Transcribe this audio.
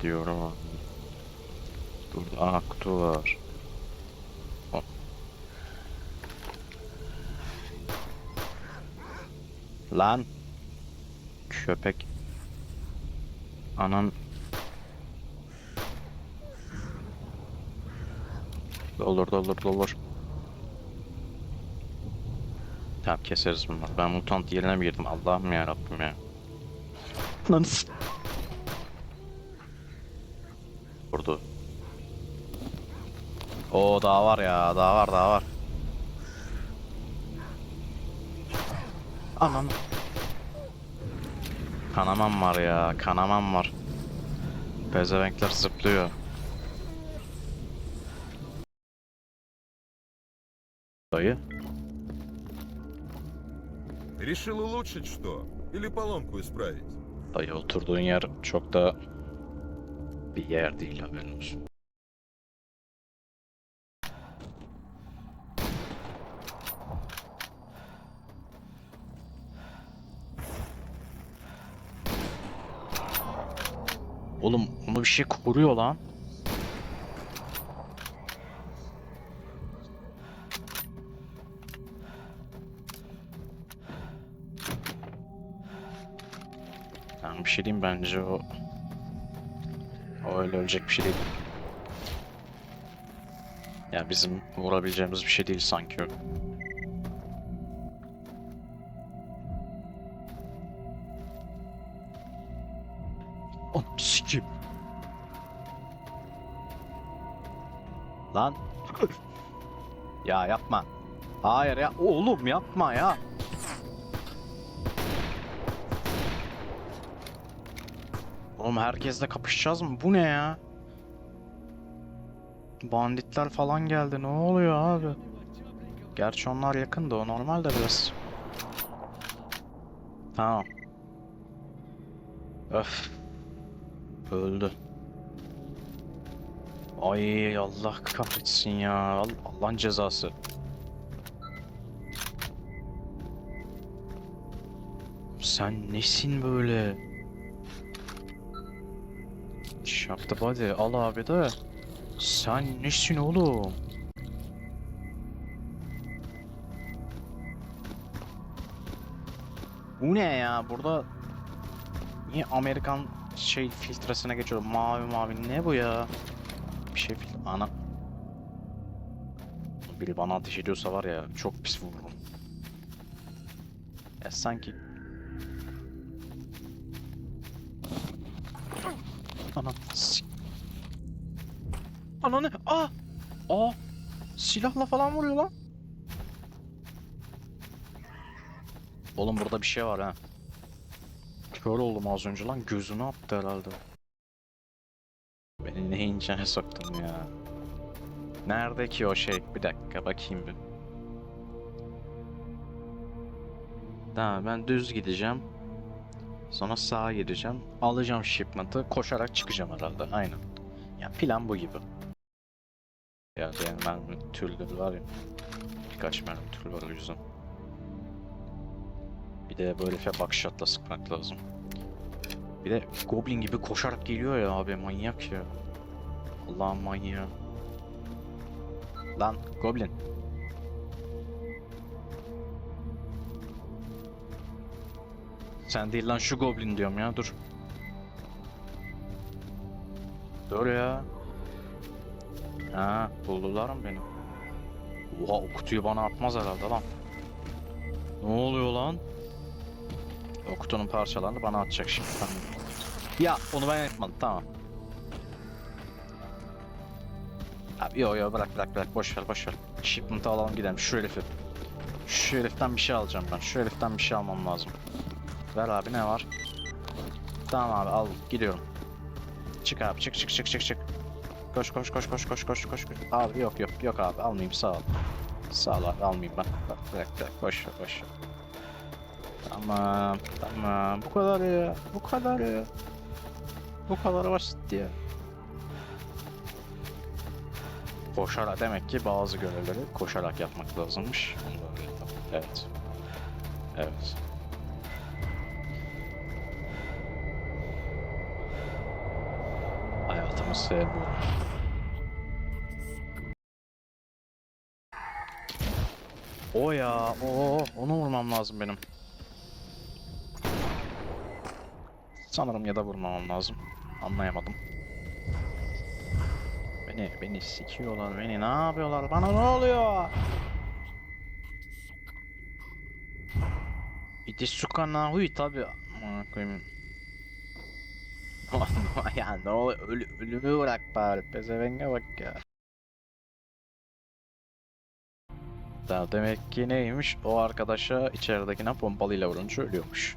gidiyorum. Burada aa, kutu var. Lan. Köpek. Anan. Dolur dolur dolur. Tamam keseriz bunları. Ben mutant yerine mi girdim? Allah'ım ya Rabbim ya. Lan Vurdu. Oo daha var ya, daha var, daha var. Aman. Kanamam var ya, kanamam var. Pezevenkler zıplıyor. Dayı. Решил улучшить что? Или поломку исправить? Dayı oturduğun yer çok da bir yer değil haberin olsun. Oğlum onu bir şey koruyor lan. Yani bir şey diyeyim bence o o öyle ölecek bir şey değil. Ya bizim vurabileceğimiz bir şey değil sanki o. Sikim. Lan. ya yapma. Hayır ya. Oğlum yapma ya. Oğlum herkesle kapışacağız mı? Bu ne ya? Banditler falan geldi. Ne oluyor abi? Gerçi onlar yakın da o normal de biraz. Tamam. Öf. Öldü. Ay Allah kahretsin ya. Al- Allah'ın cezası. Sen nesin böyle? Şaptı body al abi de. Sen nesin oğlum? Bu ne ya? Burada niye Amerikan şey filtresine geçiyor? Mavi mavi ne bu ya? Bir şey filtre... Ana. Biri bana ateş ediyorsa var ya çok pis vururum. Ya sanki... Ana. si- Ana ne? Aa! Aa! Silahla falan vuruyor lan. Oğlum burada bir şey var ha. Kör oldum az önce lan. Gözünü attı herhalde. Beni neyin içine soktun ya? Nerede ki o şey? Bir dakika bakayım bir. Tamam ben düz gideceğim. Sonra sağa gideceğim. Alacağım shipment'ı. Koşarak çıkacağım herhalde. Aynen. Ya plan bu gibi. Ya yani mermi türleri var ya. Birkaç mermi türü var o. Bir de böyle fe bakşatla sıkmak lazım. Bir de Goblin gibi koşarak geliyor ya abi manyak ya. Allah'ın manyağı. Lan Goblin. Sen değil lan şu Goblin diyorum ya dur. Dur ya. Ha buldular mı beni? Oha o kutuyu bana atmaz herhalde lan. Ne oluyor lan? O kutunun parçalarını bana atacak şimdi. Tamam. Ya onu ben yapmadım tamam. Abi yo yo bırak bırak bırak boş ver boş ver. Shipment'ı alalım gidelim şu herifi. Şu heriften bir şey alacağım ben. Şu heriften bir şey almam lazım. Ver abi ne var? Tamam abi al gidiyorum. Çık abi çık çık çık çık çık. Koş koş koş koş koş koş koş. Abi yok yok yok abi almayayım sağ ol. Sağ ol abi almayayım ben. Bak, Bırak bırak boş ver. Tamam tamam bu kadar ya bu kadar ya. Bu kadar basit ya. Koşarak demek ki bazı görevleri koşarak yapmak lazımmış. Evet. Evet. Gözünü seveyim. O ya, o onu vurmam lazım benim. Sanırım ya da vurmamam lazım. Anlayamadım. Beni, beni sikiyorlar, beni ne yapıyorlar, bana ne oluyor? Itisuka Nahui tabi. Aman koyayım. ya ne? Ölü, ölümü bırak bari. Pezevenge bak ya. Da demek ki neymiş? O arkadaşa içeridekine pompalıyla vurunca ölüyormuş.